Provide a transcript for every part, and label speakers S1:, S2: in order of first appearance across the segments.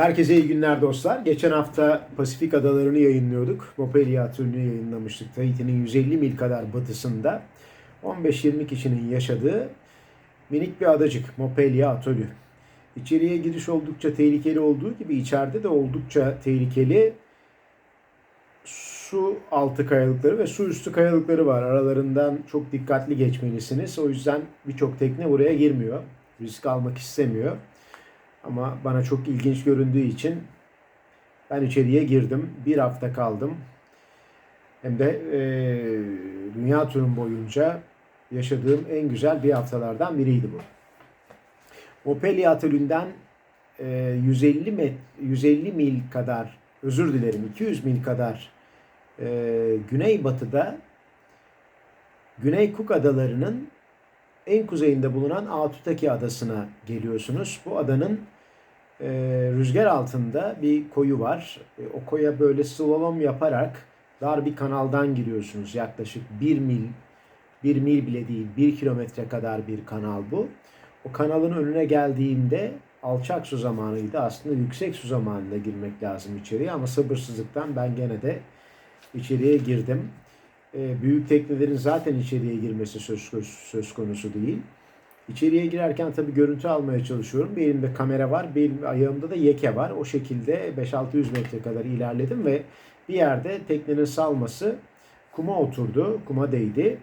S1: Herkese iyi günler dostlar. Geçen hafta Pasifik adalarını yayınlıyorduk. Mopelia Atölü'nü yayınlamıştık. Tahiti'nin 150 mil kadar batısında 15-20 kişinin yaşadığı minik bir adacık Mopelia Atölü. İçeriye giriş oldukça tehlikeli olduğu gibi içeride de oldukça tehlikeli su altı kayalıkları ve su üstü kayalıkları var. Aralarından çok dikkatli geçmelisiniz. O yüzden birçok tekne buraya girmiyor. Risk almak istemiyor. Ama bana çok ilginç göründüğü için ben içeriye girdim. Bir hafta kaldım. Hem de e, dünya turum boyunca yaşadığım en güzel bir haftalardan biriydi bu. Mopelia Atölü'nden e, 150 met 150 mil kadar özür dilerim 200 mil kadar e, güneybatıda Güney Cook Adaları'nın en kuzeyinde bulunan Atutaki Adası'na geliyorsunuz. Bu adanın e, rüzgar altında bir koyu var. E, o koya böyle slalom yaparak dar bir kanaldan giriyorsunuz. Yaklaşık 1 mil, 1 mil bile değil 1 kilometre kadar bir kanal bu. O kanalın önüne geldiğimde alçak su zamanıydı. Aslında yüksek su zamanında girmek lazım içeriye ama sabırsızlıktan ben gene de içeriye girdim. E, büyük teknelerin zaten içeriye girmesi söz, söz konusu değil. İçeriye girerken tabii görüntü almaya çalışıyorum. Bir elimde kamera var, bir elimde, ayağımda da yeke var. O şekilde 5-600 metre kadar ilerledim ve bir yerde teknenin salması kuma oturdu, kuma değdi.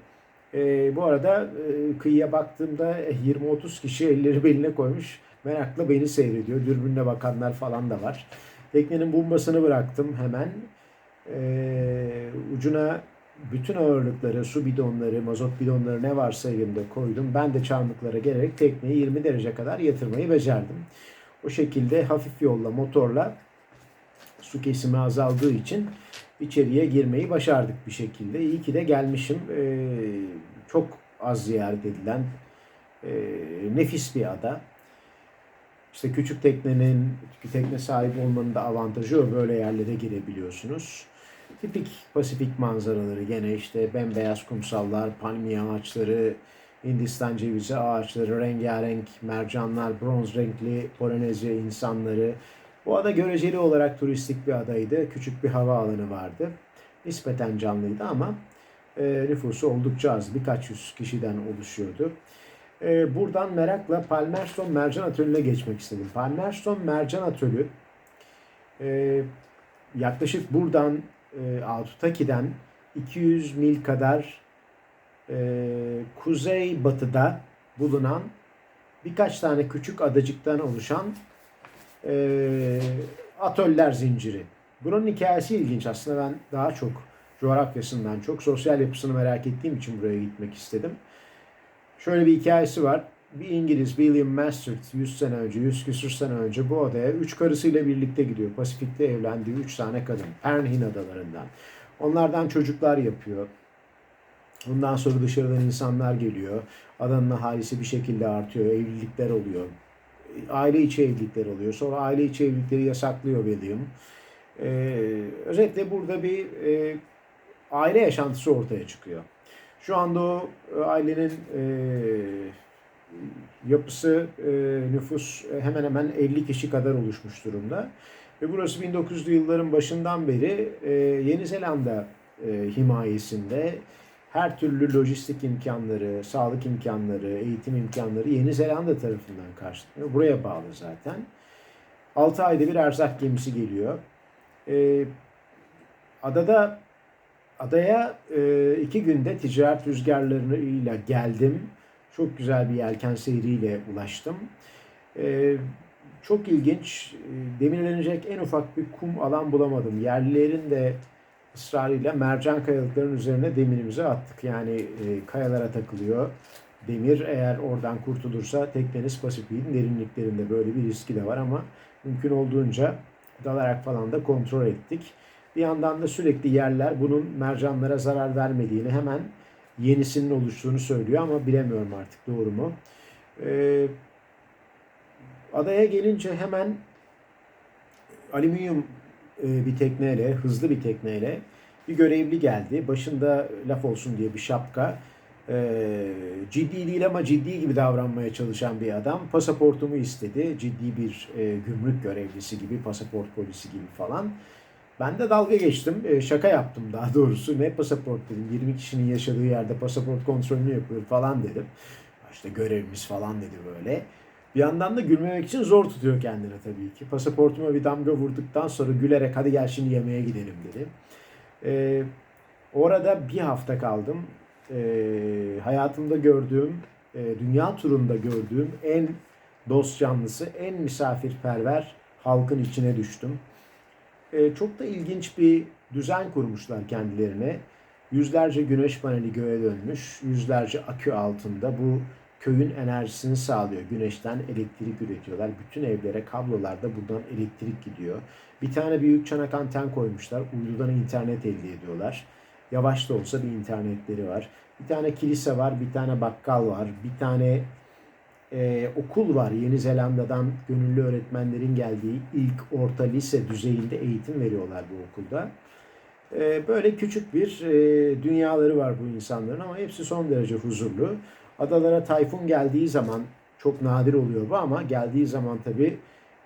S1: E, bu arada e, kıyıya baktığımda 20-30 kişi elleri beline koymuş. Merakla beni seyrediyor. Dürbünle bakanlar falan da var. Teknenin bombasını bıraktım hemen. E, ucuna bütün ağırlıkları, su bidonları, mazot bidonları ne varsa elimde koydum. Ben de çarmıklara gelerek tekneyi 20 derece kadar yatırmayı becerdim. O şekilde hafif yolla, motorla su kesimi azaldığı için içeriye girmeyi başardık bir şekilde. İyi ki de gelmişim. Ee, çok az ziyaret edilen e, nefis bir ada. İşte küçük teknenin, küçük tekne sahibi olmanın da avantajı o. Böyle yerlere girebiliyorsunuz. Tipik Pasifik manzaraları gene işte bembeyaz kumsallar, palmiye ağaçları, Hindistan cevizi ağaçları, rengarenk mercanlar, bronz renkli Polinezya insanları. Bu ada göreceli olarak turistik bir adaydı. Küçük bir hava alanı vardı. Nispeten canlıydı ama e, nüfusu oldukça az. Birkaç yüz kişiden oluşuyordu. E, buradan merakla Palmerston Mercan Atölü'ne geçmek istedim. Palmerston Mercan Atölü e, yaklaşık buradan e, Altutaki'den 200 mil kadar e, kuzey batıda bulunan birkaç tane küçük adacıktan oluşan e, atöller zinciri. Bunun hikayesi ilginç. Aslında ben daha çok coğrafyasından çok sosyal yapısını merak ettiğim için buraya gitmek istedim. Şöyle bir hikayesi var. Bir İngiliz William Mastert 100 sene önce, 100 küsur sene önce bu adaya 3 karısıyla birlikte gidiyor. Pasifik'te evlendiği 3 tane kadın. Pernhin adalarından. Onlardan çocuklar yapıyor. Bundan sonra dışarıdan insanlar geliyor. Adanın ahalisi bir şekilde artıyor. Evlilikler oluyor. Aile içi evlilikler oluyor. Sonra aile içi evlilikleri yasaklıyor William. Ee, özetle burada bir e, aile yaşantısı ortaya çıkıyor. Şu anda o ailenin e, yapısı, e, nüfus hemen hemen 50 kişi kadar oluşmuş durumda. Ve burası 1900'lü yılların başından beri e, Yeni Zelanda e, himayesinde her türlü lojistik imkanları, sağlık imkanları, eğitim imkanları Yeni Zelanda tarafından karşılanıyor. Buraya bağlı zaten. 6 ayda bir erzak gemisi geliyor. E, adada adaya e, iki günde ticaret rüzgarlarıyla geldim. Çok güzel bir yelken seyriyle ulaştım. E, çok ilginç. Demirlenecek en ufak bir kum alan bulamadım. Yerlilerin de ısrarıyla mercan kayalıkların üzerine demirimizi attık. Yani e, kayalara takılıyor demir. Eğer oradan kurtulursa tekneniz Pasifik'in derinliklerinde böyle bir riski de var ama mümkün olduğunca dalarak falan da kontrol ettik. Bir yandan da sürekli yerler bunun mercanlara zarar vermediğini hemen yenisinin oluştuğunu söylüyor ama bilemiyorum artık doğru mu. Ee, adaya gelince hemen alüminyum e, bir tekneyle, hızlı bir tekneyle bir görevli geldi. Başında laf olsun diye bir şapka. Ee, ciddi değil ama ciddi gibi davranmaya çalışan bir adam. Pasaportumu istedi. Ciddi bir e, gümrük görevlisi gibi, pasaport polisi gibi falan. Ben de dalga geçtim. E, şaka yaptım daha doğrusu. Ne pasaport dedim. 20 kişinin yaşadığı yerde pasaport kontrolünü yapıyor falan dedim. İşte görevimiz falan dedi böyle. Bir yandan da gülmemek için zor tutuyor kendini tabii ki. Pasaportuma bir damga vurduktan sonra gülerek hadi gel şimdi yemeğe gidelim dedi. E, orada bir hafta kaldım. E, hayatımda gördüğüm, e, dünya turunda gördüğüm en dost canlısı, en misafirperver halkın içine düştüm. E, çok da ilginç bir düzen kurmuşlar kendilerine. Yüzlerce güneş paneli göğe dönmüş, yüzlerce akü altında bu köyün enerjisini sağlıyor. Güneşten elektrik üretiyorlar. Bütün evlere kablolarda buradan elektrik gidiyor. Bir tane büyük çanak anten koymuşlar. Uydudan internet elde ediyorlar. Yavaş da olsa bir internetleri var. Bir tane kilise var, bir tane bakkal var, bir tane e, okul var. Yeni Zelanda'dan gönüllü öğretmenlerin geldiği ilk orta lise düzeyinde eğitim veriyorlar bu okulda. E, böyle küçük bir e, dünyaları var bu insanların ama hepsi son derece huzurlu. Adalara tayfun geldiği zaman çok nadir oluyor bu ama geldiği zaman tabii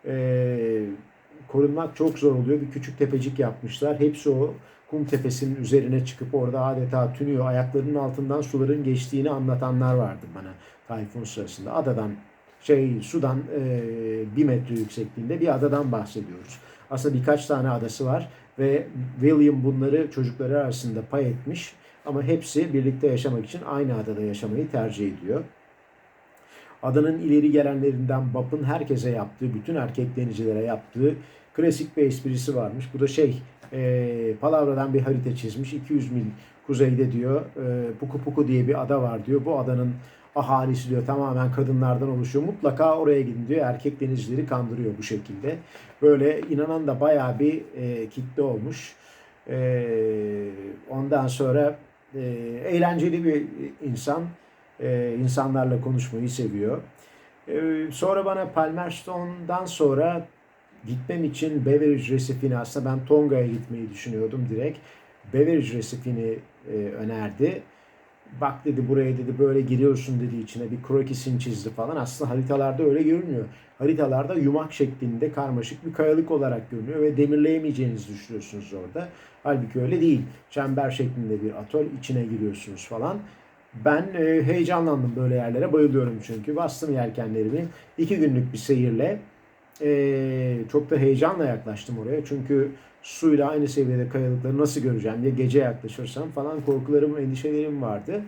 S1: e, korunmak çok zor oluyor. Bir küçük tepecik yapmışlar. Hepsi o kum tepesinin üzerine çıkıp orada adeta tünüyor. Ayaklarının altından suların geçtiğini anlatanlar vardı bana tayfun sırasında. Adadan şey sudan e, bir metre yüksekliğinde bir adadan bahsediyoruz. Aslında birkaç tane adası var ve William bunları çocukları arasında pay etmiş ama hepsi birlikte yaşamak için aynı adada yaşamayı tercih ediyor. Adanın ileri gelenlerinden Bap'ın herkese yaptığı, bütün erkek denizcilere yaptığı klasik bir esprisi varmış. Bu da şey, e, Palavra'dan bir harita çizmiş. 200 mil kuzeyde diyor, e, Puku Puku diye bir ada var diyor. Bu adanın ahalisi diyor tamamen kadınlardan oluşuyor. Mutlaka oraya gidin diyor. Erkek denizcileri kandırıyor bu şekilde. Böyle inanan da bayağı bir e, kitle olmuş. E, ondan sonra e, eğlenceli bir insan. E, insanlarla konuşmayı seviyor. E, sonra bana Palmerston'dan sonra gitmem için Beveridge Resifini aslında ben Tonga'ya gitmeyi düşünüyordum direkt. Beveridge Resifini e, önerdi. Bak dedi buraya dedi böyle giriyorsun dedi içine bir krokisini çizdi falan. Aslında haritalarda öyle görünmüyor. Haritalarda yumak şeklinde karmaşık bir kayalık olarak görünüyor ve demirleyemeyeceğinizi düşünüyorsunuz orada. Halbuki öyle değil. Çember şeklinde bir atol içine giriyorsunuz falan. Ben e, heyecanlandım böyle yerlere bayılıyorum çünkü. Bastım yelkenlerimi. iki günlük bir seyirle e, çok da heyecanla yaklaştım oraya. Çünkü suyla aynı seviyede kayalıkları nasıl göreceğim diye gece yaklaşırsam falan korkularım, endişelerim vardı.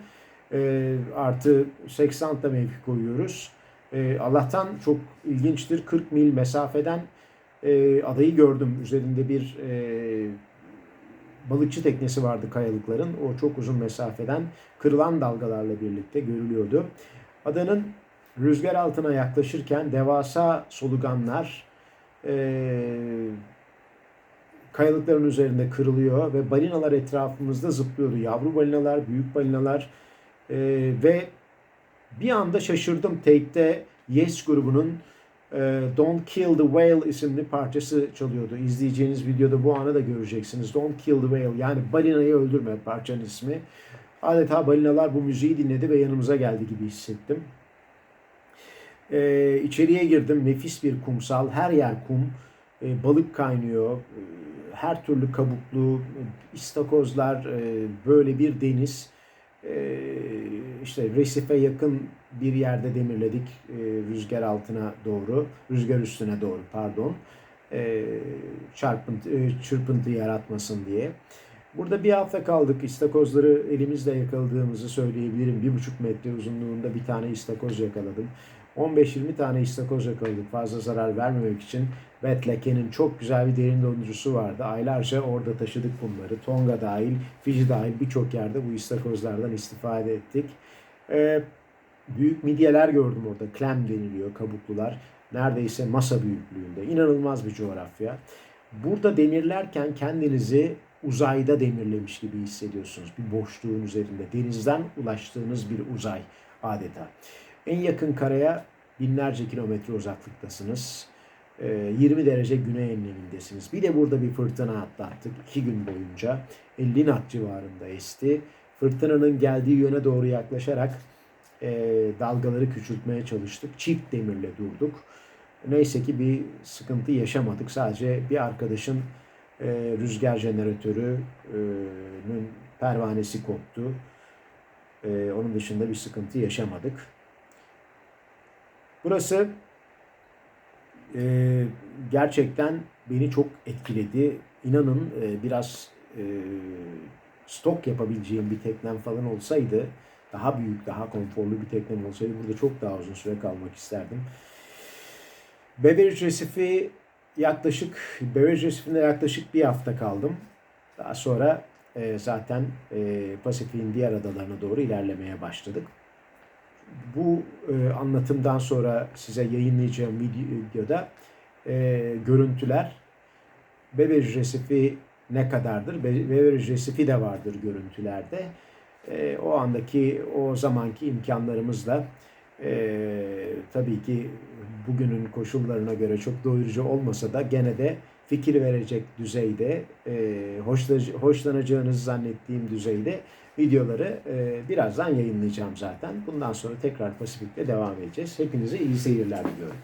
S1: E, artı 80 da mevki koyuyoruz. E, Allah'tan çok ilginçtir. 40 mil mesafeden e, adayı gördüm. Üzerinde bir e, balıkçı teknesi vardı kayalıkların. O çok uzun mesafeden kırılan dalgalarla birlikte görülüyordu. Adanın rüzgar altına yaklaşırken devasa soluganlar e, kayalıkların üzerinde kırılıyor ve balinalar etrafımızda zıplıyordu. Yavru balinalar, büyük balinalar e, ve bir anda şaşırdım tape'de Yes grubunun Don't Kill the Whale isimli parçası çalıyordu. İzleyeceğiniz videoda bu anı da göreceksiniz. Don't Kill the Whale yani balinayı öldürme parçanın ismi. Adeta balinalar bu müziği dinledi ve yanımıza geldi gibi hissettim. Ee, içeriye girdim. Nefis bir kumsal. Her yer kum. Ee, balık kaynıyor. Ee, her türlü kabuklu, istakozlar, e, böyle bir deniz. Ee, işte Resif'e yakın bir yerde demirledik e, rüzgar altına doğru, rüzgar üstüne doğru pardon. E, çarpıntı, e, çırpıntı yaratmasın diye. Burada bir hafta kaldık. İstakozları elimizle yakaladığımızı söyleyebilirim. Bir buçuk metre uzunluğunda bir tane istakoz yakaladım. 15-20 tane istakoz yakaladık fazla zarar vermemek için. Betleke'nin çok güzel bir derin dondurucusu vardı. Aylarca orada taşıdık bunları. Tonga dahil, Fiji dahil birçok yerde bu istakozlardan istifade ettik. Ee, büyük midyeler gördüm orada. Clam deniliyor, kabuklular. Neredeyse masa büyüklüğünde. İnanılmaz bir coğrafya. Burada demirlerken kendinizi uzayda demirlemiş gibi hissediyorsunuz. Bir boşluğun üzerinde. Denizden ulaştığınız bir uzay adeta. En yakın karaya binlerce kilometre uzaklıktasınız. 20 ee, derece güney enlemindesiniz. Bir de burada bir fırtına atlattık. iki gün boyunca 50 knot civarında esti. fırtınanın geldiği yöne doğru yaklaşarak e, dalgaları küçültmeye çalıştık. Çift demirle durduk. Neyse ki bir sıkıntı yaşamadık. Sadece bir arkadaşın e, rüzgar jeneratörünün pervanesi koptu. E, onun dışında bir sıkıntı yaşamadık. Burası e, gerçekten beni çok etkiledi. İnanın e, biraz e, stok yapabileceğim bir teknem falan olsaydı, daha büyük, daha konforlu bir teknem olsaydı burada çok daha uzun süre kalmak isterdim. Beverage Recife yaklaşık, Beverage Recife'de yaklaşık bir hafta kaldım. Daha sonra e, zaten e, Pasifik'in diğer adalarına doğru ilerlemeye başladık. Bu e, anlatımdan sonra size yayınlayacağım videoda e, görüntüler Beverage Recife ne kadardır? Be- Beverage Recife de vardır görüntülerde. E, o andaki, o zamanki imkanlarımızla e, tabii ki bugünün koşullarına göre çok doyurucu olmasa da gene de fikir verecek düzeyde, e, hoşla- hoşlanacağınızı zannettiğim düzeyde videoları e, birazdan yayınlayacağım zaten. Bundan sonra tekrar Pasifik'te devam edeceğiz. Hepinize iyi seyirler diliyorum.